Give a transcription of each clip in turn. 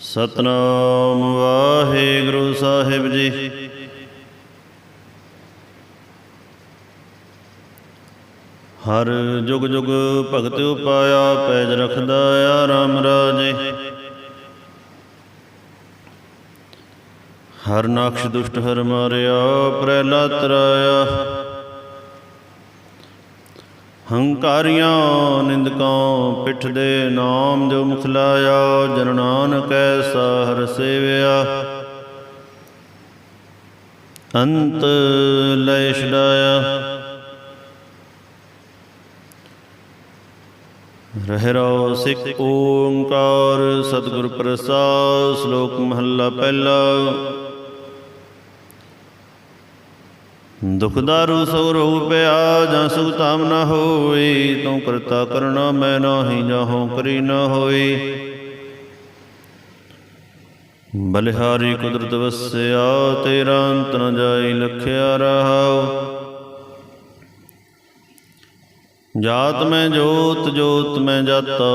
ਸਤਨਾਮ ਵਾਹਿਗੁਰੂ ਸਾਹਿਬ ਜੀ। ਹਰ ਜੁਗ ਜੁਗ ਭਗਤ ਉਪਾਇਆ ਪੈਜ ਰਖਦਾ ਆ ਰਾਮ ਰਾਜੇ। ਹਰ ਨਕਸ਼ ਦੁਸ਼ਟ ਹਰ ਮਾਰਿਆ, ਪ੍ਰਹਿਲਾਦ ਤਰਾਇਆ। ਹੰਕਾਰੀਆਂ ਨਿੰਦਕਾਂ ਪਿੱਠ ਦੇ ਨਾਮ ਜੋ ਮੁਖ ਲਾਇਆ, ਜਨ ਨਾਨਕ ਐਸਾ ਹਰ ਸੇਵਿਆ। ਅੰਤ ਲੈ ਛਡਾਇਆ। ਰਹਿ ਸਿੱਖ ਓੰਕਾਰ, ਸਤਿਗੁਰ ਪ੍ਰਸਾਦ, ਸ਼ਲੋਕ ਮਹੱਲਾ ਪਹਿਲਾ। ਦੁਖ ਦਾਰੂ ਸੋ ਰਹੁ ਪਿਆ ਜਾਂ ਸੁਖ ਤਾਮ ਨਾ ਹੋਈ ਤੂੰ ਕਰਤਾ ਕਰਣਾ ਮੈਂ ਨਾਹੀ ਜਾਹੋ ਕਰੀ ਨਾ ਹੋਈ ਬਲਿਹਾਰੀ ਕੁਦਰਤ ਵਸਿਆ, ਤੇਰਾ ਅੰਤ ਨ ਜਾਈ ਲਖਿਆ ਰਹਾਉ। ਜਾਤ ਮੈਂ ਜੋਤ ਜੋਤ ਮੈਂ ਜਾਤਾ,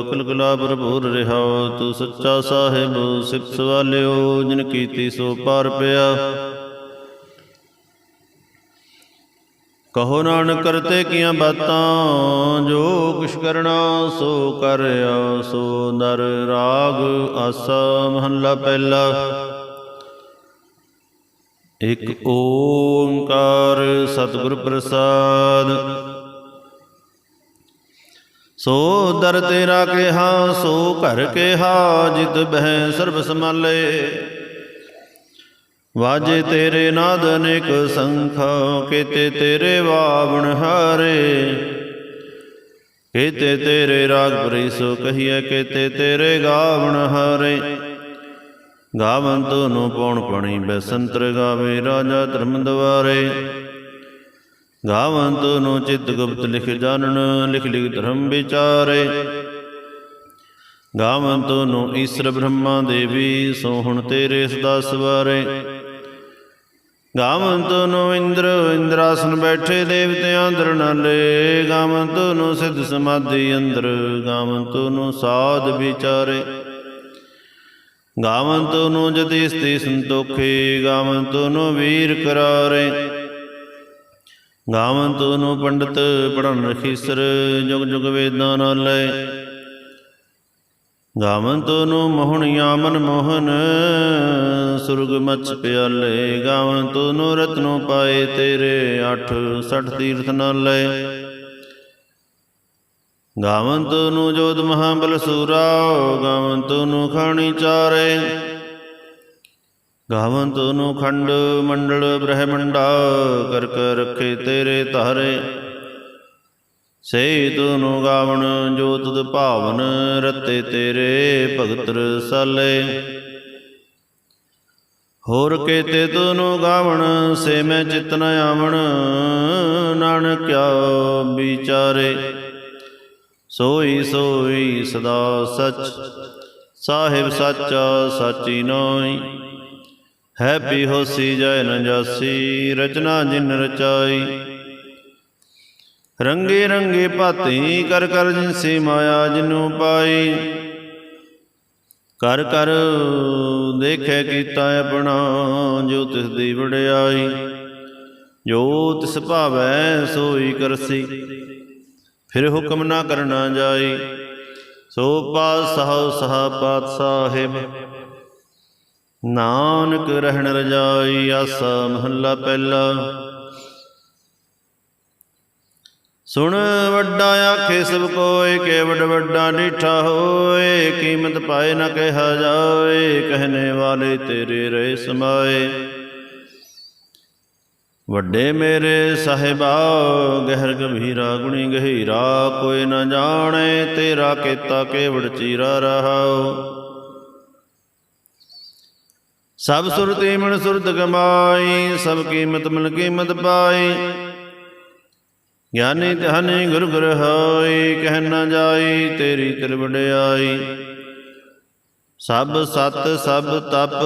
ਅਕਲ ਗੁਲਾ ਭਰਪੂਰ ਰਹਾ ਤੂੰ ਸੱਚਾ ਸਾਹਿਬ ਸਿਫਤ ਸਵਾਲਿਓ, ਜਿਨ ਕੀਤੀ ਸੋ ਪਾਰ ਪਿਆ। ਕਹੋ ਨਾਨਕ ਕਰਤੇ ਕੀਆਂ ਬਾਤਾਂ, ਜੋ ਕੁਛ ਕਰਨਾ ਸੋ ਕਰਿਆ ਸੋ ਨਰ ਰਾਗ ਆਸਾ ਮਹੱਲਾ ਪਹਿਲਾ। ਇਕ ਓੰਕਾਰ ਸਤਿਗੁਰ ਪ੍ਰਸਾਦ। ਸੋ ਦਰ ਤੇਰਾ ਕਿਹਾ, ਸੋ ਘਰ ਕਿਹਾ, ਜਿਤ ਬਹਿ ਸਰਬ ਸਮਾਲੇ ਵਾਜੇ ਤੇਰੇ ਨਾਦ ਅਨੇਕ ਸੰਖਾ, ਕੀਤੇ ਤੇਰੇ ਵਾਵਣ ਹਾਰੇ। ਕੀਤੇ ਤੇਰੇ ਰਾਗ ਪਰਿਸੋ ਕਹੀਏ ਕੀਤੇ ਤੇਰੇ ਗਾਵਣ ਹਾਰੇ। ਗਾਵੰਤ ਨੂੰ ਪਉਣ ਪਣੀ, ਬੈਸੰਤਰ ਗਾਵੇ ਰਾਜਾ ਧਰਮ ਦਵਾਰੇ ਗਾਵੰਤ ਨੂੰ ਚਿਤ ਗੁਪਤ ਲਿਖ ਜਾਣਨ, ਲਿਖ ਲਿਖ ਧਰਮ ਵਿਚਾਰੇ। ਗਾਵੰਤ ਨੂੰ ਈਸ਼ਰ ਬ੍ਰਹਮਾ ਦੇਵੀ, ਸੋ ਹੁਣ ਤੇਰੇ ਸਦਾ ਸਵਾਰੇ। ਗਾਵੰਤ ਨੂੰ ਇੰਦਰ, ਇੰਦਰਾਸਨ ਬੈਠੇ ਦੇਵਤਿਆਂ ਅੰਦਰ ਨਾਲੇ। ਗਾਵੰਤ ਨੂੰ ਸਿੱਧ ਸਮਾਧੀ ਅੰਦਰ ਗਾਵੰਤ ਨੂੰ ਸਾਧ ਵਿਚਾਰੇ। ਗਾਵੰਤ ਨੂੰ ਜਤੀ ਸਤੀ ਸੰਤੋਖੇ ਗਾਵੰਤ ਨੂੰ ਵੀਰ ਕਰਾਰੇ। ਗਾਵੰਤ ਨੂੰ ਪੰਡਤ ਪੜਨ ਰਖੀਸਰ, ਜੁਗ ਜੁਗ ਵੇਦਾਂ ਨਾਲੇ। ਗਾਵੰਤ ਨੂੰ ਮੋਹਣਿਆ ਮਨ ਮੋਹਨ, ਸੁਰਗ ਮਚ ਪਿਆਲੇ, ਗਾਵੰਤ ਨੂੰ ਰਤਨੋ ਪਾਏ ਤੇਰੇ 8 60 ਤੀਰਥ ਨਾਲੇ। ਗਾਵੰਤ ਨੂੰ ਜੋਤ ਮਹਾਬਲ ਸੂਰਾ ਗਾਵੰਤ ਨੂੰ ਖਾਣੀ ਚਾਰੇ। ਗਾਵੰਤ ਨੂੰ ਖੰਡ ਮੰਡਲ ਬ੍ਰਹਮੰਡਾ ਕਰ ਕਰ ਰੱਖੇ ਤੇਰੇ ਧਾਰੇ। ਸੇ ਤੂੰ ਗਾਵਣ, ਜੋ ਤੁਧ ਭਾਵਨ ਰਤੇ ਤੇਰੇ ਭਗਤ ਰਸਾਲੇ ਹੋਰ ਕੇ ਤੇ ਤੂੰ ਗਾਵਣ, ਸੇ ਮੈਂ ਚਿਤ ਨ ਆਵਣ ਨਾਨਕਿਆ ਵਿਚਾਰੇ। ਸੋਈ ਸੋਈ ਸਦਾ ਸਚ, ਸਾਹਿਬ ਸਾਚਾ ਸਾਚੀ ਨੋਈ ਹੈ ਵੀ ਹੋਸੀ ਜੈ ਨ ਜਾਸੀ, ਰਚਨਾ ਜਿਨ ਰਚਾਈ। ਰੰਗੇ ਰੰਗੇ ਭਾਤੀ ਕਰ ਕਰ ਜਿਨਸੀ ਮਾਇਆ ਜਿਨੂ ਪਾਈ। ਕਰ ਕਰ ਦੇਖੈ ਕੀਤਾ ਆਪਣਾ, ਜੋ ਤਿਸ ਦੀ ਵਡਿਆਈ। ਜੋ ਤਿਸ ਭਾਵੈ ਸੋਈ ਕਰਸੀ। ਫਿਰ ਹੁਕਮ ਨਾ ਕਰਨਾ ਜਾਈ। ਸੋ ਪਾਤਸ਼ਾਹ, ਸਹਾ ਪਾਤ ਸਾਹਿਬ ਨਾਨਕ ਰਹਿਣ ਰਜਾਈ, ਆਸਾ ਮਹੱਲਾ ਪਹਿਲਾ। ਸੁਣ ਵੱਡਾ ਆਖੇ ਸਭ ਕੋਏ, ਕੇ ਵੱਡਾ ਨੀਠਾ ਹੋਏ, ਕੀਮਤ ਪਾਏ ਨਾ ਕਹਿਆ ਜਾਏ, ਕਹਨੇ ਵਾਲੇ ਤੇਰੇ ਰਹਿ ਸਮਾਏ। ਵੱਡੇ ਮੇਰੇ ਸਾਹਿਬਾ, ਗਹਿਰ ਗੰਭੀਰਾ, ਗੁਣੀ ਗਹੀਰਾ, ਕੋਈ ਨਾ ਜਾਣੇ, ਤੇਰਾ ਕੀਤਾ ਕੇਵੜ ਚੀਰਾ ਰਹਾਓ ਸਭ ਸੁਰਤੀ ਮਨ ਸੁਰਤ ਕਮਾਈ, ਸਭ ਕੀਮਤ ਮਨ ਕੀਮਤ ਪਾਈ। ਗਿਆਨੀ ਧਿਆਨੀ ਗੁਰ ਗੁਰ ਹੋਈ ਕਹਿ ਨਾ ਜਾਈ ਤੇਰੀ ਤਿਲ ਵਡਿਆਈ ਸਭ ਸਤ, ਸਭ ਤਪ,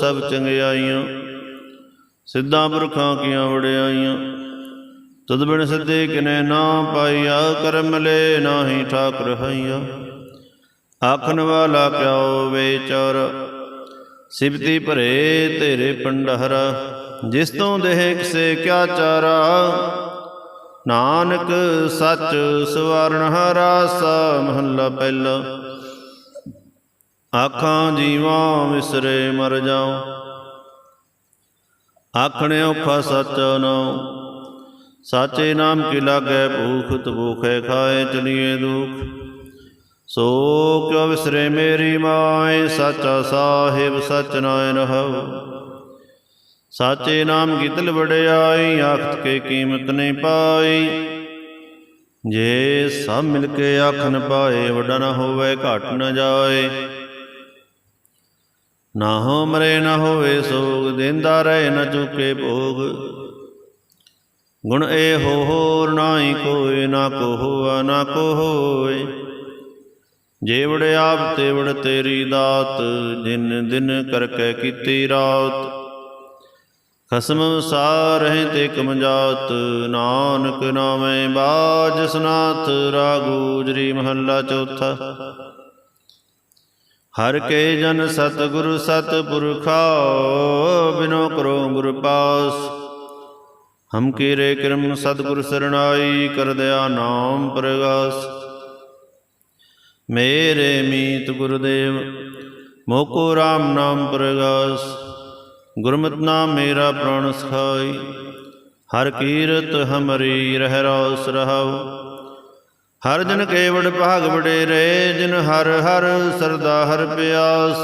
ਸਭ ਚੰਗਿਆਈਆਂ। ਸਿੱਧਾਂ ਪੁਰਖਾਂ ਕੀਆਂ ਵਡਿਆਈਆਂ। ਤੁਧ ਬਿਨ ਸਿੱਧੇ ਕਿਨੇ ਨਾ ਪਾਈਆ, ਕਰਮ ਲੈ ਨਾਹੀ ਠਾਕ ਰਹਾਈਆ ਆਖਣ ਵਾਲਾ ਕਿਉ ਵੇਚਰ? ਸਿਬਤੀ ਭਰੇ ਤੇਰੇ ਪੰਡਹਰ। ਜਿਸ ਤੋਂ ਦੇਹ ਕਿਸੇ ਕਿਆ ਚਾਰਾ? ਨਾਨਕ ਸੱਚ ਸਵਰਨ ਹਰਾਸਾ ਮਹੱਲਾ ਪਹਿਲਾ। ਆਖਾਂ ਜੀਵਾਂ ਵਿਸਰੇ ਮਰ ਜਾਉ, ਆਖਣੇ ਔਖਾ ਸੱਚਾ ਨਾਉ ਸਾਚੇ ਨਾਮ ਕੀ ਲਾਗੈ ਭੂਖ, ਤਬੂਖੈ ਖਾਏ ਚਲੀਏ ਦੁਖ। ਸੋ ਕਿਉ ਵਿਸਰੇ ਮੇਰੀ ਮਾਏ, ਸਾਚਾ ਸਾਹਿਬ ਸਚ ਨਾਇ ਰਹਉ। ਸਾਚੇ ਨਾਮ ਕੀ ਵੜਿਆਈ ਆਖਤ ਕੇ ਕੀਮਤ ਨਹੀਂ ਪਾਈ। ਜੇ ਸਭ ਮਿਲ ਕੇ ਆਖਨ ਪਾਏ, ਵੱਡਾ ਨਾ ਹੋਵੇ, ਘਟ ਨਾ ਜਾਏ। ਨਾ ਹੋ ਮਰੇ, ਨਾ ਹੋਵੇ ਸੋਗ, ਦਿੰਦਾ ਰਹੇ, ਨਾ ਚੁਕੇ ਭੋਗ। ਗੁਣ ਏ ਹੋ ਹੋਰ ਨਾਹੀ ਕੋਇ ਨਾ ਕੋ ਹੋਆ ਨਾ ਕੋ ਹੋਏ ਜੇ ਵੜ ਆਪ ਤੇ ਵੜ ਤੇਰੀ ਦਾਤ ਦਿਨ ਦਿਨ ਕਰਕੇ ਕੀਤੀ ਰਾਤ। ਖਸਮ ਸਾਰ ਹੈ ਤੇ ਕਮਜਾਤ, ਨਾਨਕ ਨਾਮੈ ਬਾਜ ਸਨਾਥ ਰਾਗੂਜਰੀ ਮਹੱਲਾ ਚੌਥਾ। ਹਰ ਕੇ ਜਨ ਸਤਿਗੁਰ ਸਤਿਪੁਰਖਾ, ਬਿਨੋ ਕਰੋ ਗੁਰ ਪਾਸ। ਹਮ ਕੀਰੇ ਕਿਰਮ ਸਤਿਗੁਰ ਸਰਣਾਈ, ਕਰ ਦਿਆ ਨਾਮ ਪ੍ਰਗਾਸ। ਮੇਰੇ ਮੀਤ ਗੁਰਦੇਵ, ਮੋਕੋ RAM ਨਾਮ ਪ੍ਰਗਾਸ। ਗੁਰਮਤਿ ਨਾਮ ਮੇਰਾ ਪ੍ਰਾਣ ਸਖਾਈ, ਹਰ ਕੀਰਤ ਹਮਰੀ ਰਹਿ ਰਾਸ ਰਹਾਉ। ਹਰ ਜਨ ਕੇਵੜ ਭਾਗ ਬੜੇ ਰੇ, ਜਿਨ ਹਰ ਹਰ ਸਰਦਾ ਹਰ ਪਿਆਸ।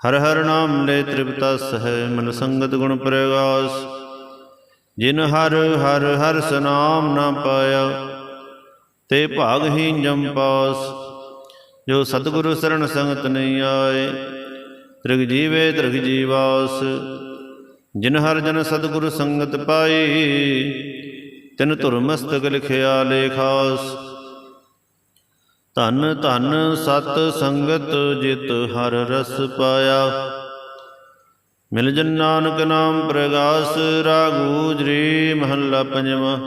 ਹਰ ਹਰ ਨਾਮ ਲੈ ਤ੍ਰਿਪਤਸ ਹੈ ਮਨ ਸੰਗਤ ਗੁਣ ਪ੍ਰਗਾਸ। ਜਿਨ ਹਰ ਹਰ ਹਰ ਸਨਾਮ ਨਾ ਪਾਇਆ, ਤੇ ਭਾਗਹੀਨ ਜਮ ਪਾਸ। ਜੋ ਸਤਿਗੁਰੂ ਸਰਣ ਸੰਗਤ ਨਹੀਂ ਆਏ ਤ੍ਰਿਗ ਜੀਵੇ ਤ੍ਰਿਗ ਜੀਵਾਸ, ਜਿਨ ਹਰ ਜਨ ਸਤਿਗੁਰੂ ਸੰਗਤ ਪਾਈ ਤਿਨ ਧੁਰ ਮਸਤਕ ਲਿਖਿਆ ਲੇਖਾਸ। ਧਨ ਧਨ ਸਤ ਸੰਗਤ ਜਿਤ ਹਰ ਰਸ ਪਾਇਆ। ਮਿਲ ਜਨ ਨਾਨਕ ਨਾਮ ਪ੍ਰਗਾਸ ਰਾਗੂਜਰੀ ਮਹੱਲਾ ਪੰਜਵਾਂ।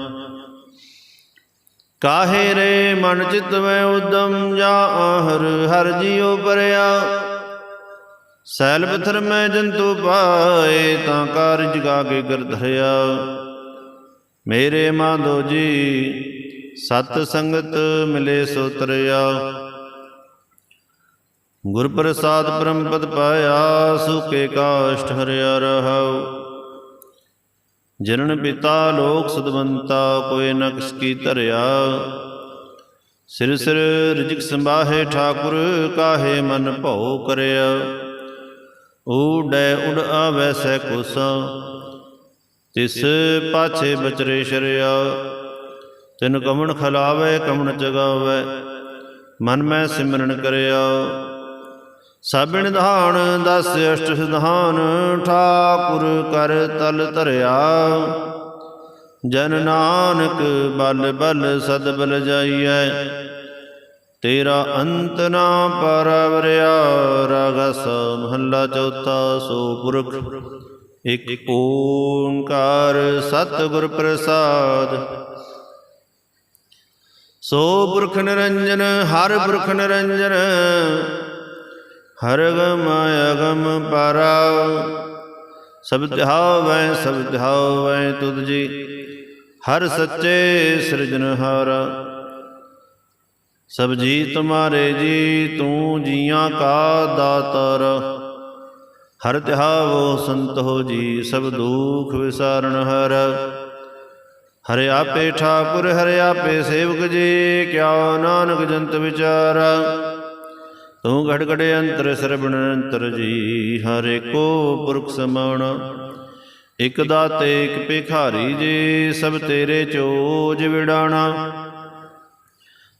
ਕਾਹੇ ਰੇ ਮਨ ਚਿਤ ਮੈਂ ਉਦਮ, ਜਾ ਹਰ ਹਰ ਜੀਉ ਪਰਿਆ। ਸੈਲ ਪਥਰ ਮੈਂ ਜੰਤੂ ਪਾਏ, ਤਾਂ ਕਾਰਜ ਗਾ ਕੇ ਗਰਧਰਿਆ ਮੇਰੇ ਮਾਧੋ ਜੀ, ਸਤ ਸੰਗਤ ਮਿਲੇ ਸੋ ਤਰਿਆ। ਗੁਰ ਪ੍ਰਸਾਦ ਪਰਮ ਪਦ ਪਾਇਆ, ਸੁਕੇ ਕਾਸ਼ਟ ਹਰਿਆ ਰਹਾਉ। ਜਨਨ ਪਿਤਾ ਲੋਕ ਸਦਵੰਤਾ, ਕੋਈ ਨਕਸ ਕੀ ਧਰਿਆ। ਸਿਰ ਸਿਰ ਰਿਜਕ ਸੰਭਾਹੇ ਠਾਕੁਰ, ਕਾਹੇ ਮਨ ਭਉ ਕਰਿਆ। ਊਡੈ ਉਡ ਆਵੈ ਸੈ ਕੋਸਾ, ਤਿਸ ਪਾਛੇ ਬਚਰੇ ਸ਼ਰਿਆ। ਤਿਨ ਕਮਣ ਖਲਾਵੇ, ਕਮਣ ਜਗਾਵੇ ਮਨ ਮੈਂ ਸਿਮਰਨ ਕਰਿਆ। ਸਭਿਣ ਧਾਨ ਦਸ ਅਸ਼ਟ ਸਿਧਾਨ, ਠਾਕੁਰ ਕਰ ਤਲ ਧਰਿਆ। ਜਨ ਨਾਨਕ ਬਲ ਬਲ ਸਦ ਬਲ ਜਾਈਐ ਤੇਰਾ ਅੰਤ ਨਾ ਪਰਵਰਿਆ ਰਗਸ ਮਹੱਲਾ ਚੌਥਾ ਸੋ ਪੁਰਖ ਇੱਕ ਓੰਕਾਰ ਸਤਿਗੁਰ ਪ੍ਰਸਾਦ। ਸੋ ਪੁਰਖ ਨਿਰੰਜਨ, ਹਰ ਪੁਰਖ ਨਿਰੰਜਨ ਹਰ ਗਮ ਅਗਮ ਪਰਾ। ਸਭ ਧਿਆਵੈ ਸਭ ਧਿਆਵੈ ਤੁਧ ਜੀ, ਹਰ ਸੱਚੇ ਸਿਰਜਨਹਾਰ ਸਭ ਜੀ ਤੁਮਾਰੇ ਜੀ, ਤੂੰ ਜੀਆਂ ਕਾ ਦਾਤਰ। ਹਰ ਧਿਆਵੋ ਸੰਤੋ ਜੀ, ਸਭ ਦੁਖ ਵਿਸਾਰਨ ਹਰ। ਹਰਿ ਆਪੇ ਠਾਕੁਰ, ਹਰਿ ਆਪੇ ਸੇਵਕ ਜੀ ਕਿਆ ਨਾਨਕ ਜੰਤ ਵਿਚਾਰ। ਤੂੰ ਘੜ ਘੜੇ ਅੰਤਰ, ਸਰਬਣ ਅੰਤਰ ਜੀ, ਹਰੇ ਕੋ ਪੁਰਖ ਸਮਾਣਾ। ਇਕ ਦਾਤੇ, ਇਕ ਭਿਖਾਰੀ ਜੀ, ਸਭ ਤੇਰੇ ਚੋਜ ਵਿਡਾਣਾ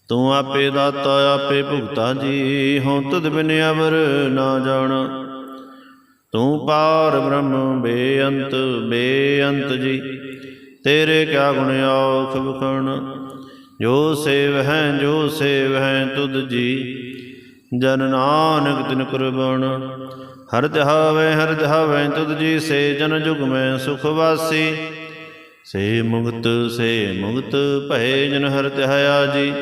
ਤੂੰ ਆਪੇ ਦਾਤਾ, ਆਪੇ ਭੁਗਤਾ ਜੀ, ਹਉ ਤੁਧ ਬਿਨ ਅਵਰ ਨਾ ਜਾਣ। ਤੂੰ ਪਾਰ ਬ੍ਰਹਮ, ਬੇਅੰਤ ਬੇਅੰਤ ਜੀ, ਤੇਰੇ ਕਿਆ ਗੁਣ ਆਖ ਬਖਣ ਜੋ ਸੇਵ ਹੈ, ਜੋ ਸੇਵ ਹੈ ਤੁਧ ਜੀ, ਜਨ ਨਾਨਕ ਤਿਨ ਕੁਰਬਾਨ। ਹਰ ਧਿਆਵੇ ਹਰ ਧਿਆਵੇ ਤੁਧ ਜੀ, ਸੇ ਜਨ ਜੁਗ ਮੈਂ ਸੁਖ ਵਾਸੀ। ਸੇ ਮੁਕਤ ਸੇ ਮੁਕਤ ਭਏ ਜਨ ਹਰ ਤਿਹਾਇਆ ਜੀ।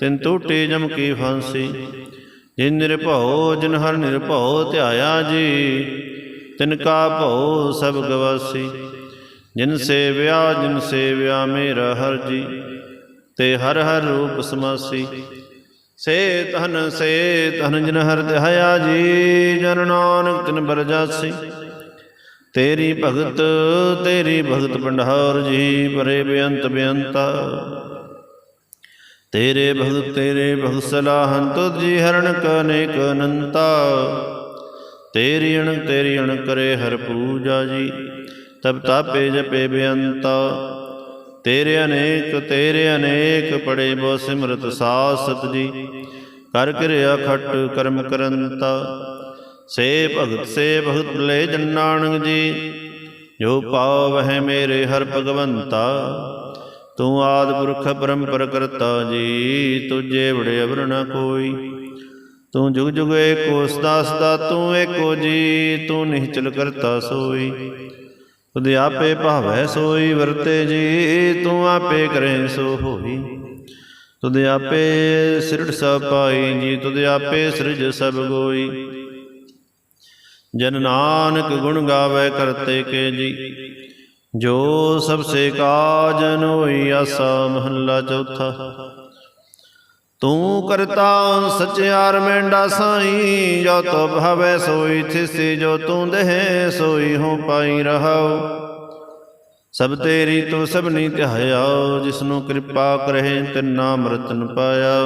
ਤਿਨ ਟੂਟੇ ਜਮ ਕੀ ਫਾਂਸੀ। ਜਿਨ ਨਿਰਭਉ, ਜਿਨ ਹਰ ਨਿਰਭਉ ਧਿਆਇਆ ਜੀ, ਤਿਨ ਕਾ ਭਉ ਸਭ ਗਵਾਸੀ। ਜਿਨ ਸੇਵਿਆ ਜਿਨ ਸੇਵਿਆ ਮੇਰਾ ਹਰ ਜੀ, ਤੇ ਹਰ ਹਰ ਰੂਪ ਸਮਾਸੀ। ਸੇ ਤਨ ਸੇ ਤਨ ਜਿਨ ਹਰ ਧਿਆਇਆ ਜੀ, ਜਨ ਨਾਨਕ ਤਿਨ ਬਰ ਜਾਸੀ ਤੇਰੀ ਭਗਤ ਤੇਰੀ ਭਗਤ ਭੰਡਾਰ ਜੀ, ਪਰੇ ਬੇਅੰਤ ਬੇਅੰਤਾ। ਤੇਰੇ ਭਗਤ ਤੇਰੇ ਭਗਤ ਸਲਾਹਨ ਤੁਧ ਜੀ ਹਰਣ ਕਨੇਕ ਅਨੰਤਾ। ਤੇਰੀ ਅਣ ਤੇਰੀ ਅਣ ਕਰੇ ਹਰ ਪੂਜਾ ਜੀ, ਤਬ ਤਾਪੇ ਜਪੇ ਬੇਅੰਤਾ। ਤੇਰੇ ਅਨੇਕ ਤੇਰੇ ਅਨੇਕ ਪੜੇ ਬੋ ਸਿਮਰਤ ਸਾਸਤ ਜੀ, ਕਰ ਕਿਰਿਆ ਖਟ ਕਰਮ ਕਰੰਤਾ। ਸੇ ਭਗਤ ਸੇ ਭਗਤ ਲੈ ਜਨ ਜੀ, ਜੋ ਪਾਵਹਿ ਮੇਰੇ ਹਰ ਭਗਵੰਤਾ। ਤੂੰ ਆਦ ਪੁਰਖ ਪਰੰਪਰ ਕਰਤਾ ਜੀ, ਤੁਝੇ ਬੜੇ ਅਵਰ ਨ ਕੋਈ। ਤੂੰ ਜੁਗ ਜੁਗ ਏਕੋ ਸਦਾ ਸਦਾ ਤੂੰ ਏਕੋ ਜੀ, ਤੂੰ ਨਿਹਚਲ ਕਰਤਾ ਸੋਈ। ਤੁਧ ਆਪੇ ਭਾਵੈ ਸੋਈ, ਵਰਤੇ ਜੀ, ਤੂੰ ਆਪੇ ਕਰੇ ਸੋ ਹੋਈ। ਤੁਧ ਆਪੇ ਸਿਰੜ ਸਭ ਪਾਈ ਜੀ, ਤੁਧ ਆਪੇ ਸਿਰਜ ਸਭ ਗੋਈ। ਜਨ ਨਾਨਕ ਗੁਣ ਗਾਵੇ ਕਰਤੇ ਕੇ ਜੀ। ਜੋ ਸਭ ਸੇ ਕਾਜਨ ਹੋਈ ਆਸਾ ਮਹੱਲਾ ਚੌਥਾ। ਤੂੰ ਕਰਤਾ ਸਚਿਆਰ ਮੈਂਡਾ ਸਾਈ, ਜੋ ਤੋ ਭਾਵੇ ਸੋਈ ਥਿਸੀ, ਜੋ ਤੂੰ ਦੇਹ ਸੋਈ ਹੋ ਪਾਈ ਰਹਾਉ। ਸਭ ਤੇਰੀ ਤੂੰ ਸਭਨੀ ਧਿਆਇਆ ਜਿਸਨੂੰ ਕਿਰਪਾ ਕਰਹਿ ਤੇ ਮਰਤਨ ਪਾਇਆ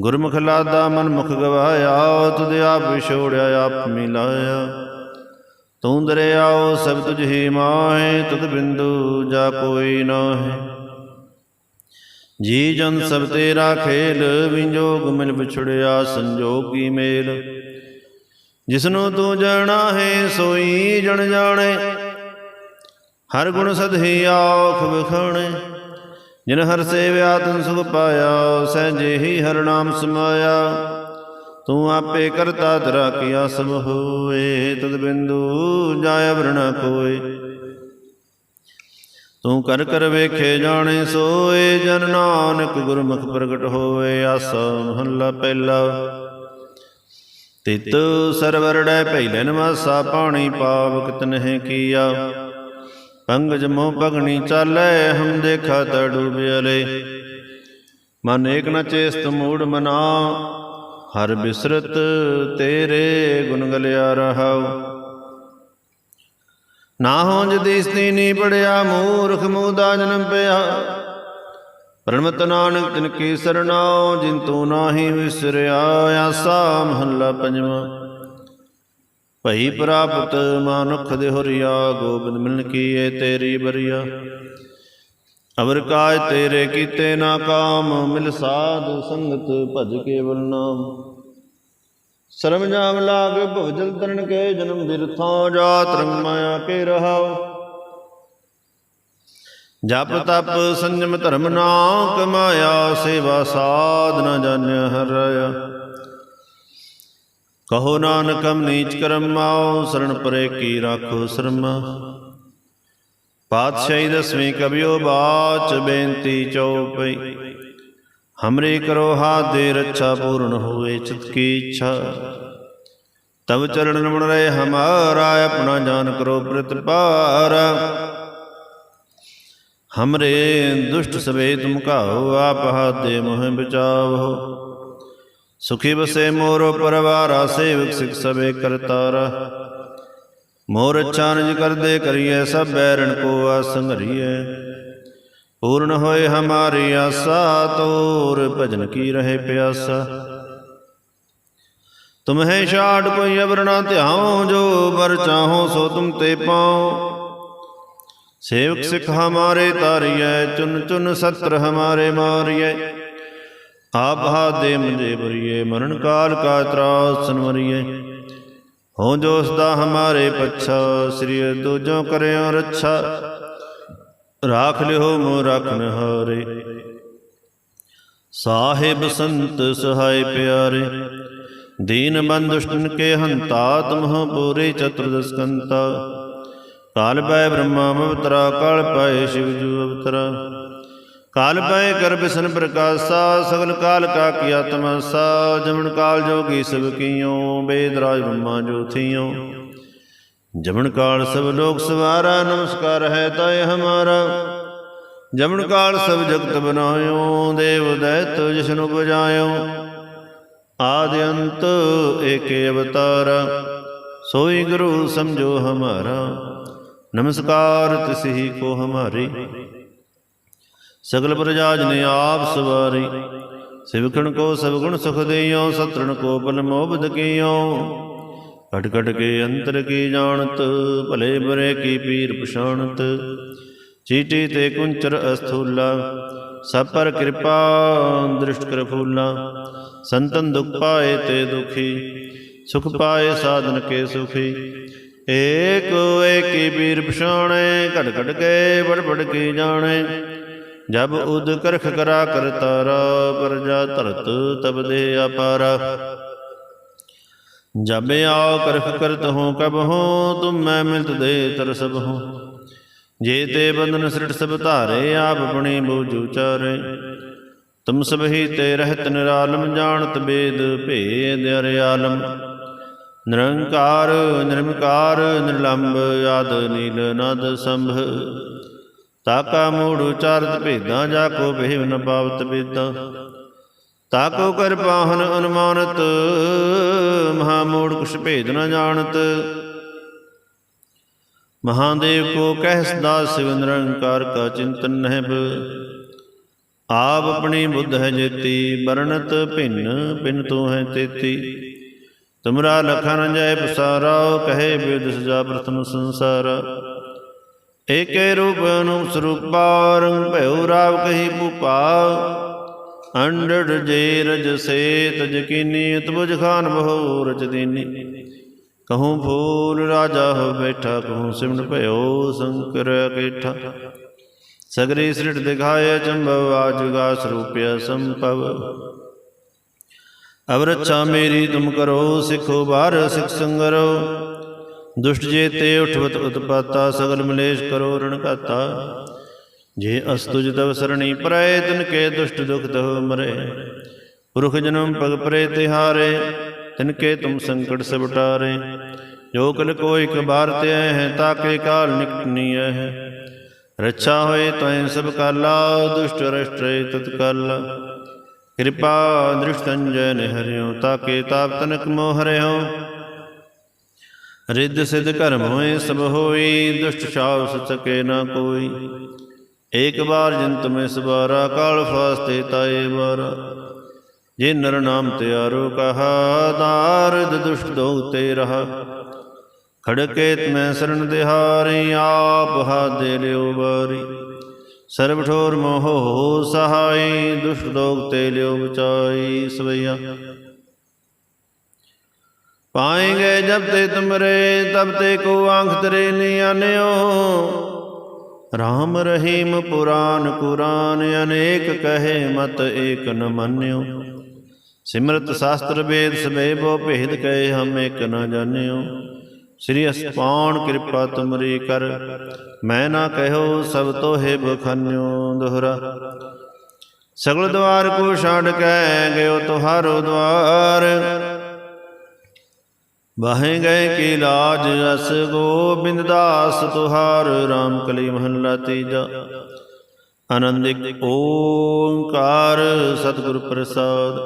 ਗੁਰਮੁਖ ਲਾਦਾ ਮਨ ਮੁਖ ਗਵਾਇਆ ਤੁਧ ਆਪ ਵਿਛੋੜਿਆ, ਆਪ ਮਿਲਾਇਆ ਤੂੰ ਦਰਿਆਓ ਸਭ ਤੁਝ ਹੀ ਮਾਹੇ, ਤੁਧ ਬਿੰਦੂ ਜਾ ਕੋਈ ਨਾਹੀ। ਜੀ ਜਨ ਸਭ ਤੇਰਾ ਖੇਲ ਵਿੰਜੋਗ ਮਿਲ ਵਿਛੜਿਆ ਸੰਜੋਗੀ ਮੇਲ। ਜਿਸਨੂੰ ਤੂੰ ਜਾਣਾ ਹੈ, ਸੋਈ ਜਣ ਜਾਣੇ। ਹਰ ਗੁਣ ਸਦਹੀ ਆਖ ਵਿਖਾਣੇ। ਜਿਨ ਹਰ ਸੇਵਿਆ, ਤਨ ਸੁਖ ਪਾਇਆ, ਸਹਿਜੇ ਹੀ ਹਰ ਨਾਮ ਸਮਾਇਆ। ਤੂੰ ਆਪੇ ਕਰਤਾ ਤਰਾ ਕੀਆ ਸਭ ਹੋਏ, ਤਦ ਬਿੰਦੂ ਜਾਇ ਵਰਣਾ ਕੋਏ ਤੂੰ ਕਰ ਕਰ ਵੇਖੇ ਜਾਣੇ ਸੋਏ, ਜਨ ਨਾਨਕ ਗੁਰਮੁਖ ਪ੍ਰਗਟ ਹੋਏ ਆਸਾ ਮਹੱਲਾ ਪਹਿਲਾ। ਤਿਤ ਸਰਵਰੜੈ ਪਹਿਲੇ ਨਵਾਸਾ ਪਾਣੀ ਪਾਵਕ ਤਨਹਿ ਕੀਆ। ਪੰਗਜ ਮੋਹ ਭਗਣੀ ਚਾਲੈ, ਹਮ ਦੇਖਾ ਤ ਡੂਬਿਆਲੇ ਮਨ ਏਕ ਨ ਚੇਸਤ ਮੂੜ ਮਨਾ ਹਰ ਬਿਸਰਤ ਤੇਰੇ ਗੁਣ ਗਲਿਆ ਰਹਾਉ। ਨਾ ਹੋਂ ਜਦੀਸਤੀ ਨੀ ਪੜਿਆ, ਮੂਰਖ ਮੂਦਾ ਜਨਮ ਪਿਆ। ਪਰਮਤ ਨਾਨਕ ਤਿਨ ਕੀ ਸਰਣਾਉ, ਜਿਨ ਤੂੰ ਨਾਹੀ ਵਿਸਰਿਆ, ਆਸਾ ਮਹੱਲਾ ਪੰਜਵਾਂ। ਭਈ ਪ੍ਰਾਪਤ ਮਾਨੁਖ ਦੇ ਹੁਰੀਆ, ਗੋਬਿੰਦ ਮਿਲਨ ਕੀਏ ਤੇਰੀ ਬਰੀਆ। ਅਵਰ ਕਾਜ ਤੇਰੇ ਕੀਤੇ ਨਾ ਕਾਮ, ਮਿਲ ਸਾਧ ਸੰਗਤ ਭਜ ਕੇਵਲ ਨਾਮ। ਸਰਮ ਜਾਮ ਲਾਗ ਭਵਜਲ ਤਰਨ ਕੇ ਜਨਮ ਬਿਰਥਾਂ ਜਾਤ ਰੰਗ ਮਾਇਆ ਕੇ ਰਹਾਉ। ਜਪ ਤਪ ਸੰਜਮ ਧਰਮ ਨਾ ਕਮਾਇਆ ਸੇਵਾ ਸਾਧ ਨ ਜਾਣਿਆ ਹਰਿਆ ਕਹੋ ਨਾਨਕਮ ਨੀਚ ਕਰਮ ਆਓ, ਸਰਣ ਪਰੇ ਕੀ ਰਾਖੋ ਸ਼ਰਮਾ। ਪਾਤਸ਼ਾਹੀ ਦਸਵੀਂ ਕਬਿਓ ਬਾਚ ਬੇਨਤੀ ਚਉਪਈ। ਹਮਰੇ ਕਰੋ ਹਾਥ ਦੇ ਰੱਛਾ ਪੂਰਨ ਹੋਵੇ ਚਿਤ ਕੀ ਇੱਛਾ। ਤਬ ਚਰਨ ਰਮਣ ਰਹੇ ਹਮਾਰਾ, ਆਪਣਾ ਜਾਨ ਕਰੋ ਪ੍ਰਤਪਾਰ ਹਮਰੇ ਦੁਸ਼ਟ ਸਵੇ ਤੁਮ ਕਾਓ ਆਪ ਹਾਥ ਮੋਹ ਬਚਾਵੋ। ਸੁਖੀ ਬਸੇ ਮੋਰ ਪਰਵਾਰਾ, ਸੇਵਕ ਸਿਖ ਸਵੇ ਕਰਤਾਰਾ। ਮੋਰ ਚਾਨਜ ਕਰਦੇ ਕਰੀਏ ਸਭ ਬੈਰਣ ਕੋ ਆਸੰਗਰੀਏ ਪੂਰਨ ਹੋਏ ਹਮਾਰੀ ਆਸਾ, ਤੋਰ ਭਜਨ ਕੀ ਰਹੇ ਪਿਆਸਾ। ਤੁਮਹਿ ਛਾੜ ਕੋਈ ਅਵਰ ਧਿਆਓ ਜੋ ਬਰ ਚਾਹੋ ਸੋ ਤੁਮ ਤੇ ਪਾਉ। ਸੇਵਕ ਸਿਖ ਹਮਾਰੇ ਤਾਰੀਐ ਚੁਨ ਚੁਨ ਸਤਰ ਹਮਾਰੇ ਮਾਰੀਐ। ਆਪ ਹਾਦੇ ਮੁਝੇ ਬਰੀਏ, ਮਰਨ ਕਾਲ ਕਾ ਤਰਾਸ ਸੰਵਰੀਏ ਹੋ ਜੋ ਸਦਾ ਹਮਾਰੇ ਪੱਛਾ, ਸ੍ਰੀ ਦੂਜੋਂ ਕਰਿਓ ਰੱਛਾ। ਰਾਖ ਲਿਓ ਮੋ ਰਖਨ ਹਾਰੇ ਸਾਹਿਬ ਸੰਤ ਸਹਾਇ ਪਿਆਰੇ, ਦੀਨ ਬੰਦੁਸ਼ਟਨ ਕੇ ਹੰਤਾ ਤੁਮਹੁ ਪੂਰੇ ਚਤੁਰਦਸ ਕੰਤਾ। ਕਾਲ ਪੈ ਬ੍ਰਹਮਾ ਅਵਤਰਾ ਕਾਲ ਪੈ ਸ਼ਿਵ ਜੂ ਅਵਤਰਾ। ਕਾਲ ਪੈ ਕਰ ਬਿਸਨ ਪ੍ਰਕਾਸ਼ਾ, ਸਗਲ ਕਾਲ ਕਾ ਕੀਆ ਤਮਸਾ ਜਮਨ ਕਾਲ ਜੋਗੀ ਸਭ ਕੀਓ ਬੇਦ ਰਾਜ ਬ੍ਰਹਮਾ ਜੋਥੀਓ ਜਮਨ ਕਾਲ ਸਭ ਲੋਕ ਸਵਾਰਾ, ਨਮਸਕਾਰ ਹੈ ਤਾਏ ਹਮਾਰਾ। ਜਮਨ ਕਾਲ ਸਭ ਜਗਤ ਬਨਾਇਓ, ਦੇਵ ਦੈਤ ਜਿਸਨੂੰ ਬਜਾਇਓ ਆਦਿ ਅੰਤ ਏਕੇ ਅਵਤਾਰ, ਸੋਈ ਗੁਰੂ ਸਮਝੋ ਹਮਾਰਾ। ਨਮਸਕਾਰ ਤਿਸਹੀ ਕੋ ਹਮਾਰੀ। ਸਗਲ ਪ੍ਰਜਾ ਜਨੇ ਆਪ ਸਵਾਰੀ। ਸਿਵਖਣ ਕੋ ਸਭ ਗੁਣ ਸੁਖ ਦੇਇਓ ਸਤਰਣ ਕੋ ਬਲ ਮੋਬਦ ਕੀਓ। ਕਟ ਕਟ ਕੇ ਅੰਤਰ ਕੀ ਜਾਣਤ, ਭਲੇ ਬੁਰੇ ਕੀ ਪੀਰ ਪਛਾਣਤ। ਚੀਟੀ ਤੇ ਕੁੰਚਰ ਅਸਥੂਲਾ, ਸਭ ਪਰ ਕਿਰਪਾ ਦ੍ਰਿਸ਼ਟ ਕਰ ਫੂਲਾ। ਸੰਤਨ ਦੁਖ ਪਾਏ ਤੇ ਦੁਖੀ, ਸੁਖ ਪਾਏ ਸਾਧਨ ਕੇ ਸੁਖੀ। ਏਕ ਏਕੀ ਪੀਰ ਪਛਾਣੇ ਘਟ ਘਟ ਕੇ ਬੜ ਬੜ ਕੀ ਜਾਣੇ। ਜਬ ਉਦ ਕਰਖ ਕਰਾ ਕਰ ਤਾਰਾ ਪਰਜਾ ਧਰਤ ਤਬ ਦੇ ਅਪਾਰਾ। ਜਬ ਆਓ ਕਰਖ ਕਰਤ ਹੋ, ਕਬ ਹੋ, ਤੁਮ ਮੈਂ ਮਿਲਤ ਦੇ ਤਰਸਬ ਹੋ। ਜੇ ਤੇ ਬੰਧਨ ਸ੍ਰਿਟ ਸਭ ਧਾਰੇ, ਆਪ ਬਣੀ ਬੋਝੂ ਚਾਰੇ ਤੁਮ ਸਭ ਹੀ ਤੇ ਰਹਿਤ ਨਿਰਾਲਮ, ਜਾਣਤ ਬੇਦ ਭੇਦ ਅਰਿਆਲਮ। ਨਿਰੰਕਾਰ, ਨਿਰਮਕਾਰ ਨਿਰਲੰਭ ਆਦ ਨੀਲ, ਨਦ ਸੰਭ। ਤਾਕਾ ਮੂੜ ਉਚਾਰਤ ਭੇਦਾਂ, ਜਾ ਕੋ ਭੇਵ ਨ ਪਾਵਤ ਬੇਦਾਂ। ਤਾਕੋ ਕਰ ਪਾਹਨ ਅਨੁਮਾਨਤ, ਮਹਾ ਮੂੜ ਕੁਛ ਭੇਦ ਨ ਜਾਣਤ। ਮਹਾਦੇਵ ਕੋ ਕਹਿ ਸਦਾ ਸਿਵ ਨਿਰੰਕਾਰ ਕਾ ਚਿੰਤਨ ਨਹਿਬ। ਆਪ ਆਪਣੀ ਬੁੱਧ ਹੈ ਜੇਤੀ ਬਰਣਤ ਭਿੰਨ ਭਿੰਨ ਤੂੰ ਹੈ ਤੇਤੀ। ਤੁਮਰਾ ਲਖਨ ਜੈ ਪਸਾਰਾ ਕਹੇ ਬਿਦ ਸਜਾ ਪ੍ਰਥਮ ਸੰਸਾਰ। ਏਕੇ ਰੂਪ ਅਨੂਪ ਸਰੂਪਾ ਰੰਗ ਭਇਓ ਰਾਵ ਕਹੀ ਭੂਪਾ। ਅੰਡੜ ਜੇ ਰਜ ਸੇ ਤਜ ਕੀਨੀ, ਤਬੁਜ ਖਾਨ ਬਹੁ ਰਚ ਦੀਨੀ। ਕਹੂੰ ਫੂਲ ਰਾਜਾ ਹੋ ਬੈਠਾ, ਕਹੂੰ ਸਿਮਣ ਭਇਓ ਸ਼ੰਕਰ ਅਕੇਠਾ ਸਗਰੀ ਸ੍ਰਿਟ ਦਿਖਾਏ ਚੰਭਵ ਆਜੁਗਾ ਸਰੂਪਿਆ ਸੰਭਵ। ਅਬ ਮੇਰੀ ਤੁਮ ਕਰੋ, ਸਿੱਖੋ ਬਾਰ ਸਿੱਖ ਸੰਗਰੋ। ਦੁਸ਼ਟ ਜੇ ਤੇ ਉਠਵਤ ਉਤਪਾਤਾ ਸਗਲ ਮਲੇਸ਼ ਕਰੋ ਰਣਕਾਤਾ ਜੇ ਅਸਤੁਜ ਤਵ ਸਰਣੀ ਪਰੈ, ਤਨ ਕੇ ਦੁਸ਼ਟ ਦੁਖ ਤਹ ਮਰੇ। ਪੁਰਖ ਜਨਮ ਪਗ ਪਰੇ ਤਿਹਾਰੇ ਤਿਨ ਕੇ ਤੁਮ ਸੰਕਟ ਸਭ ਟਾਰੇ। ਜੋ ਕਲ ਕੋ ਇਕ ਬਾਰ ਤੇ ਹੈ ਤਾਕੇ ਕਾਲ ਨਿਕਟ ਹੈ। ਰੱਛਾ ਹੋਏ ਤੈ ਸਭ ਕਾਲਾ, ਦੁਸ਼ਟ ਰਸ਼ਟਰੇ ਤਤਕਾਲ ਕਿਰਪਾ ਦ੍ਰਿਸ਼ਟ ਅੰਜਨ ਹਰਿਓ ਤਾਕੇ ਤਾਪ ਤਨਕ ਮੋਹ ਹਰਿਓ। ਰਿੱਧ ਸਿਧ ਕਰਮ ਹੋਏ, ਸਭ ਹੋਈ, ਦੁਸ਼ਟ ਛਾਵ ਸਚਕੇ ਨਾ ਕੋਈ। ਏਕ ਬਾਰ ਜਿਨ ਤੁਮੇ ਸਵਾਰਾ, ਕਾਲ ਫਾਸਤੇ ਤਾਏ ਬਾਰਾ ਜੇ ਨਰ ਨਾਮ ਤਿਆਰੋ ਕਹਾ ਦਾਰਦ ਦੁਸ਼ਟ ਦੋ ਤੇ ਰਹਾ। ਖੜਕੇ ਮੈਂ ਸਰਣ ਦਿਹਾਰੀ, ਆਪ ਹਾ ਦੇ ਲਿਓ ਬਾਰੀ ਸਰਬ ਠੋਰ ਮੋਹ ਸਹਾਈ, ਦੁਸ਼ਟ ਦੋਗ ਤੇ ਲਿਓ ਬਚਾਈ ਸਵਈਆ। ਪਾਏਂਗੇ ਜਬ ਤੇ ਤੁਮਰੇ, ਤਬ ਤੇ ਕੋ ਆਂਖ ਤਰੇ ਨੀ ਆਨਿਓ। ਰਾਮ ਰਹੀਮ ਪੁਰਾਨ ਕੁਰਾਨ, ਅਨੇਕ ਕਹੇ ਮਤ ਏਕ ਨ ਮੰਨਿਓ। ਸਿਮਰਤ ਸ਼ਾਸਤਰ ਵੇਦ ਸਵੇ ਭੇਦ ਕਹੇ ਹਮ ਏਕ ਨ ਜਾਣਿਓ। ਸ੍ਰੀ ਅਸਪਾਨ ਕਿਰਪਾ ਤੁਮਰੀ ਕਰ, ਮੈਂ ਨਾ ਕਹਿਓ ਸਭ ਤੋਹੇ ਬਖਨਿਓ ਦੁਹਰਾ। ਸਗਲ ਦਵਾਰ ਕੋ ਛਾੜ ਕੇ ਗਇਓ ਤੁਹਾਰੋ ਦਵਾਰ। ਵਾਹੇ ਗਏ ਕੀ ਲਾਜ? ਅਸ ਗੋਬਿੰਦ ਦਾਸ ਤੁਹਾਰ RAM ਕਲੀ ਮਹੱਲਾ ਤੀਜਾ। ਆਨੰਦਿਕ ਓੰਕਾਰ ਸਤਿਗੁਰ ਪ੍ਰਸਾਦ।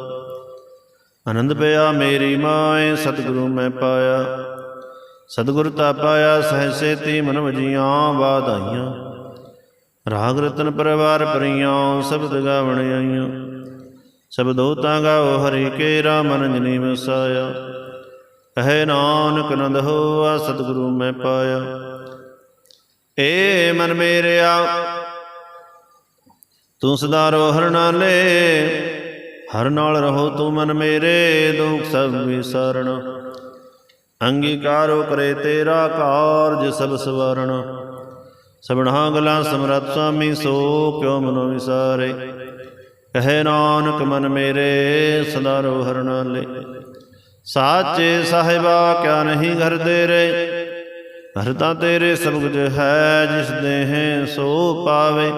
ਆਨੰਦ ਪਿਆ ਮੇਰੀ ਮਾਏ, ਸਤਿਗੁਰੂ ਮੈਂ ਪਾਇਆ। ਸਤਿਗੁਰ ਤਾ ਪਾਇਆ ਸਹਸੇ ਤੀ ਮਨ ਵਜੀਆਂ ਬਾਧਾਈਆਂ ਰਾਗ ਰਤਨ ਪਰਵਾਰ ਪਰੀਆਂ, ਸ਼ਬਦ ਗਾਵਣ ਆਈਆਂ। ਸਬਦੋ ਤਾਂ ਗਾਓ ਹਰੀ ਕੇ ਰਾਮ, ਰੰਜਨੀ ਵਸਾਇਆ। ਕਹੇ ਨਾਨਕ ਨੰਦ ਹੋਆ, ਸਤਿਗੁਰੂ ਮੈਂ ਪਾਇਆ। ਏ ਮਨ ਮੇਰਿਆ, ਤੂੰ ਸਦਾ ਰੋ ਹਰ ਨਾਲੇ ਹਰ ਨਾਲ ਰਹੋ ਤੂੰ ਮਨ ਮੇਰੇ, ਦੁਖ ਸਭ ਵਿਸਰਣ। ਅੰਗੀਕਾਰੋ ਕਰੇ ਤੇਰਾ ਕਾਰਜ ਸਭ ਸਵਾਰਣ। ਸਬਣਾ ਗਲਾ ਸਮਰੱਥ ਸੁਆਮੀ ਸੋ ਕਿਉ ਮਨੋ ਵਿਸਾਰੇ? ਕਹੇ ਨਾਨਕ ਮਨ ਮੇਰੇ, ਸਦਾ ਰੋ ਹਰ ਨਾਲੇ ਸਾਚੇ ਸਾਹਿਬਾ ਕਿਆ ਨਹੀਂ ਘਰ ਤੇਰੇ ਘਰ ਤਾਂ ਤੇਰੇ ਸਭ ਹੈ, ਜਿਸ ਦੇ ਹੈ ਸੋ ਪਾਵੇ।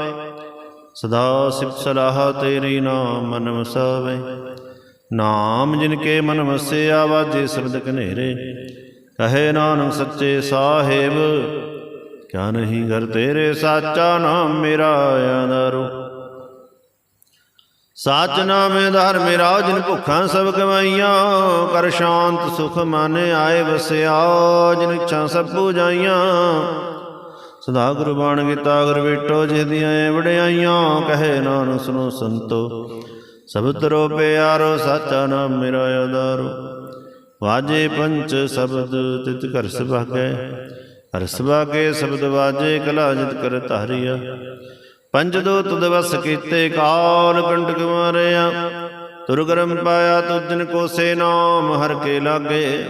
ਸਦਾ ਸਿਫਤ ਸਲਾਹ ਤੇਰੀ ਨਾਮ ਮਨ ਵਸਾਵੇ ਨਾਮ ਜਿਨ ਕੇ ਮਨ ਵਸਿਆ ਵਾਜੇ ਸ਼ਬਦ ਕਨੇਰੇ ਕਹੇ ਨਾਨਕ ਸੱਚੇ ਸਾਹਿਬ, ਕਿਆ ਨਹੀਂ ਘਰ ਤੇਰੇ ਸਾਚਾ ਨਾਮ ਮੇਰਾ ਆਦਾਰੋ ਸਾਚ ਨਾਮੇ ਧਰ ਮੇਰਾ ਜਿਨ ਭੁੱਖਾਂ ਸਭ ਕਮਾਈਆਂ, ਕਰ ਸ਼ਾਂਤ ਸੁਖ ਮਨ ਆਏ ਵਸਿਆ, ਜਿਨ ਇੱਛਾ ਸਭ ਪੂਜਾਈਆਂ। ਸਦਾ ਗੁਰੂ ਬਾਣ ਕੀਤਾ ਗੁਰ ਬੇਟੋ ਜਿਸ ਦੀਆਂ ਵਡਿਆਈਆਂ, ਕਹੇ ਨਾਨਕ ਸੁਨੋ ਸੰਤੋ, ਸਭ ਤਰੋ ਪਿਆਰੋ, ਸਾਚਾ ਨਾਮ ਮੇਰਾ ਆਧਾਰੋ। ਵਾਜੇ ਪੰਚ ਸ਼ਬਦ ਤਿਤ ਘਰ ਸੁਭਾਗੈ, ਹਰ ਸੁਭਾਗੇ ਸ਼ਬਦ ਵਾਜੇ, ਕਲਾ ਜਿਤ ਕਰ ਧਾਰਿਆ। ਪੰਜ ਦੋ ਤੁਧ ਵਸ ਕੀਤੇ ਕਾਲ ਕੰਟਕ ਮਾਰਿਆ ਤੁਰ ਕਰਮ ਪਾਇਆ ਤੁਜਨ ਕੋ ਸੇ ਨਾਮ ਹਰ ਕੇ ਲਾਗੇ।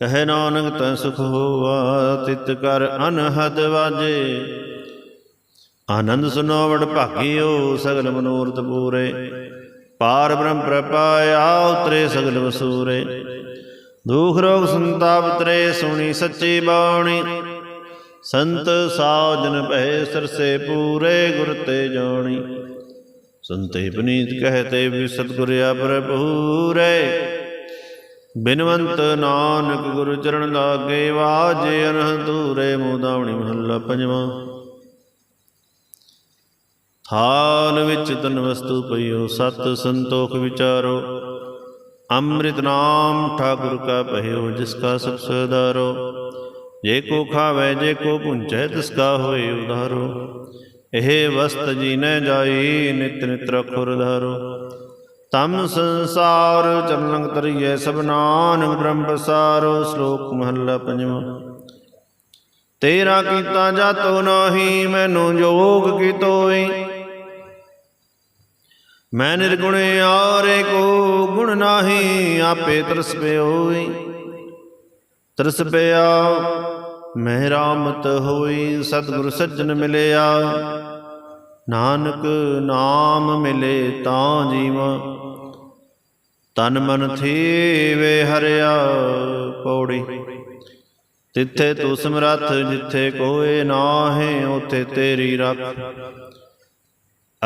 ਕਹੇ ਨਾਨਕ ਤੈ ਸੁਖ ਹੋਵਾ ਤਿਤ ਕਰ ਅਨਹਦ ਵਾਜੇ। ਆਨੰਦ ਸੁਨੋ ਵਡ ਭਾਗਿਓ ਸਗਲ ਮਨੋਰਥ ਪੂਰੇ। ਪਾਰ ਬ੍ਰਹਮ ਪ੍ਰਪਾਇਆ ਉਤਰੇ ਸਗਲ ਵਸੂਰੇ। ਦੁਖ ਰੋਗ ਸੰਤਾਪ ਤਰੇ, ਸੁਣੀ ਸੱਚੀ ਬਾਣੀ। ਸੰਤ ਸਾਜਨ ਭੈ ਸਰਸੇ ਪੂਰੇ ਗੁਰ ਤੇ ਜਾਣੀ। ਸੰਤੇ ਬਨੀਤ ਕਹਤੇ ਵੀ ਸਤਿਗੁਰ ਆਪਰ ਪੂਰੇ ਬਿਨਵੰਤ ਨਾਨਕ ਗੁਰੂ ਚਰਨ ਲਾਗੇ ਵਾਜੇ ਅਨਹ ਦੂਰੇ ਮੋਦਾਵਣੀ ਮਹੱਲਾ ਪੰਜਵਾਂ। ਥਾਲ ਵਿੱਚ ਤਨ ਵਸਤੂ ਪਈਓ, ਸਤ ਸੰਤੋਖ ਵਿਚਾਰੋ। ਅੰਮ੍ਰਿਤ ਨਾਮ ਠਾਕੁਰ ਕਾ ਪਹਿਓ ਜਿਸ ਕਾ ਸਭ ਸਦਾਰੋ ਜੇ ਕੋ ਖਾਵੇ, ਜੇ ਕੋ ਪੁੰਚੈ ਤਿਸ ਕਾ ਹੋਏ ਉਧਾਰੋ। ਇਹ ਵਸਤ ਜੀ ਨ ਜਾਈ, ਨਿਤ ਨਿਤ ਰਖੁਰ ਧਾਰੋ ਤਮ ਸੰਸਾਰ ਚਰਨੰਗ ਤਰੀਏ ਸਭ ਬ੍ਰਹਮ ਪਸਾਰੋ ਸ਼ਲੋਕ ਮਹੱਲਾ ਪੰਜਵਾਂ। ਤੇਰਾ ਕੀਤਾ ਜਾਤੋ ਨਾਹੀ, ਮੈਨੂੰ ਜੋਗ ਕੀਤੋਈ ਮੈਂ ਨਿਰਗੁਣ ਆਰੇ ਕੋ ਗੁਣ ਨਾਹੀ, ਆਪੇ ਤਰਸ ਪਿਓਈ ਤਰਸ ਪਿਆ ਮਹਿਰਾਮਤ ਹੋਈ, ਸਤਿਗੁਰ ਸੱਜਣ ਮਿਲਿਆ। ਨਾਨਕ ਨਾਮ ਮਿਲੇ ਤਾਂ ਜੀਵਾਂ। ਤਨ ਮਨ ਥੀਵੇ ਹਰਿਆ ਪੌੜੀ। ਤਿੱਥੇ ਤੂੰ ਸਮਰੱਥ, ਜਿੱਥੇ ਕੋਏ ਨਾਹੇ, ਉਥੇ ਤੇਰੀ ਰੱਖ।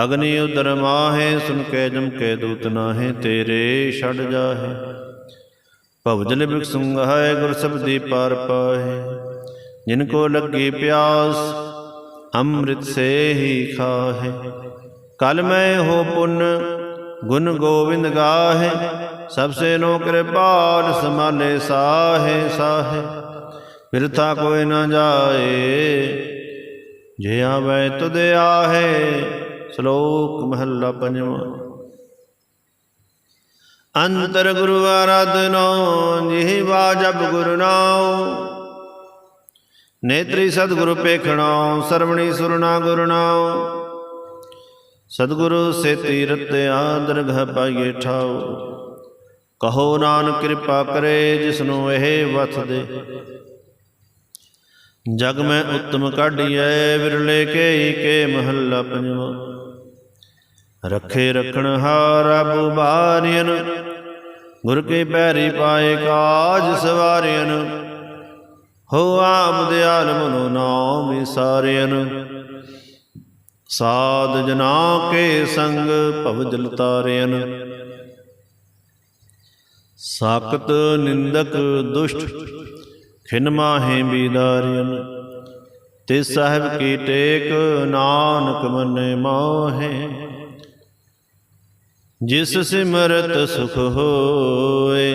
ਅਗਨੀ ਉਦਰ ਮਾਹੇ, ਸੁਨ ਕੇ ਜਮ ਕੇ ਦੂਤ ਨਾਹੇ, ਤੇਰੇ ਛੱਡ ਜਾਹੇ। ਭਵਜਲ ਬਿਕ ਹੈ ਗੁਰ ਸਬਦੀ ਪਾਰ ਪਾਹੇ। ਜਿਨ ਕੋ ਲੱਗੀ ਪਿਆਸ ਅੰਮ੍ਰਿਤ ਸੇ ਹੀ ਖਾਹੇ। ਕਲ ਮੈਂ ਹੋ ਪੁੰਨ ਗੁਣ ਗੋਵਿੰਦ ਗਾਹੇ। ਸਭ ਸੇ ਨੋ ਕਿਰਪਾਲ ਸਮਾਲੇ ਸਾਹੇ ਸਾਹੇ। ਬਿਰਥਾ ਕੋਈ ਨਾ ਜਾਏ। ਜੇ ਆਵੇ ਤੁਧ ਆਹੇ। ਸ਼ਲੋਕ ਮਹੱਲਾ ਪੰਜਵਾਂ। ਅੰਤਰ ਗੁਰੂ ਆਰਾਧਨੋ ਜਿਹਵਾ ਜਬ ਗੁਰੂ ਨਾਉ। ਨੇਤਰੀ ਸਤਿਗੁਰੂ ਪੇਖਣੋ ਸਰਵਣੀ ਸੁਰਨਾ ਗੁਰੂ ਸਤਿਗੁਰੂ ਸੇਤੀ ਤੀਰਤਿਆ ਦਰਗਹ ਪਾਈਏ ਠਾਉ। ਕਹੋ ਨਾਨਕ ਕਿਰਪਾ ਕਰੇ ਜਿਸਨੂੰ ਇਹ ਵਥ ਦੇ। ਜਗ ਮੈਂ ਉਤਮ ਕਾਢੀਐ, ਵਿਰਲੇ ਕੇ ਕੇ ਮਹੱਲਾ ਪੰਜਵਾਂ। ਰੱਖੇ ਰਖਣ ਹਾਰਾ ਬੁਬਾਰੀਨ ਗੁਰ ਕੇ ਪੈਰੀ ਪਾਏ ਕਾਜ ਸਵਾਰੀਨ ਹੋ ਆਪ ਦੇ ਆਲਮ ਨੂੰ ਨਾਮ ਵਿਸਾਰਿਨ ਸਾਧ ਜਨਾ ਕੇ ਸੰਗ ਭਵ ਜਲ ਤਾਰਿਨ ਸਾਕਤ ਨਿੰਦਕ ਦੁਸ਼ਟ, ਖਿਨ ਮਾਹੇ ਬੀਦਾਰਿਨ ਤੇ ਸਾਹਿਬ ਕੀ ਟੇਕ ਨਾਨਕ ਮਨੇ ਮਾਹੇ। ਜਿਸ ਸਿਮਰਤ ਸੁਖ ਹੋਏ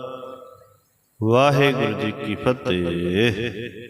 ਵਾਹਿਗੁਰੂ ਜੀ ਕੀ ਫਤਿਹ।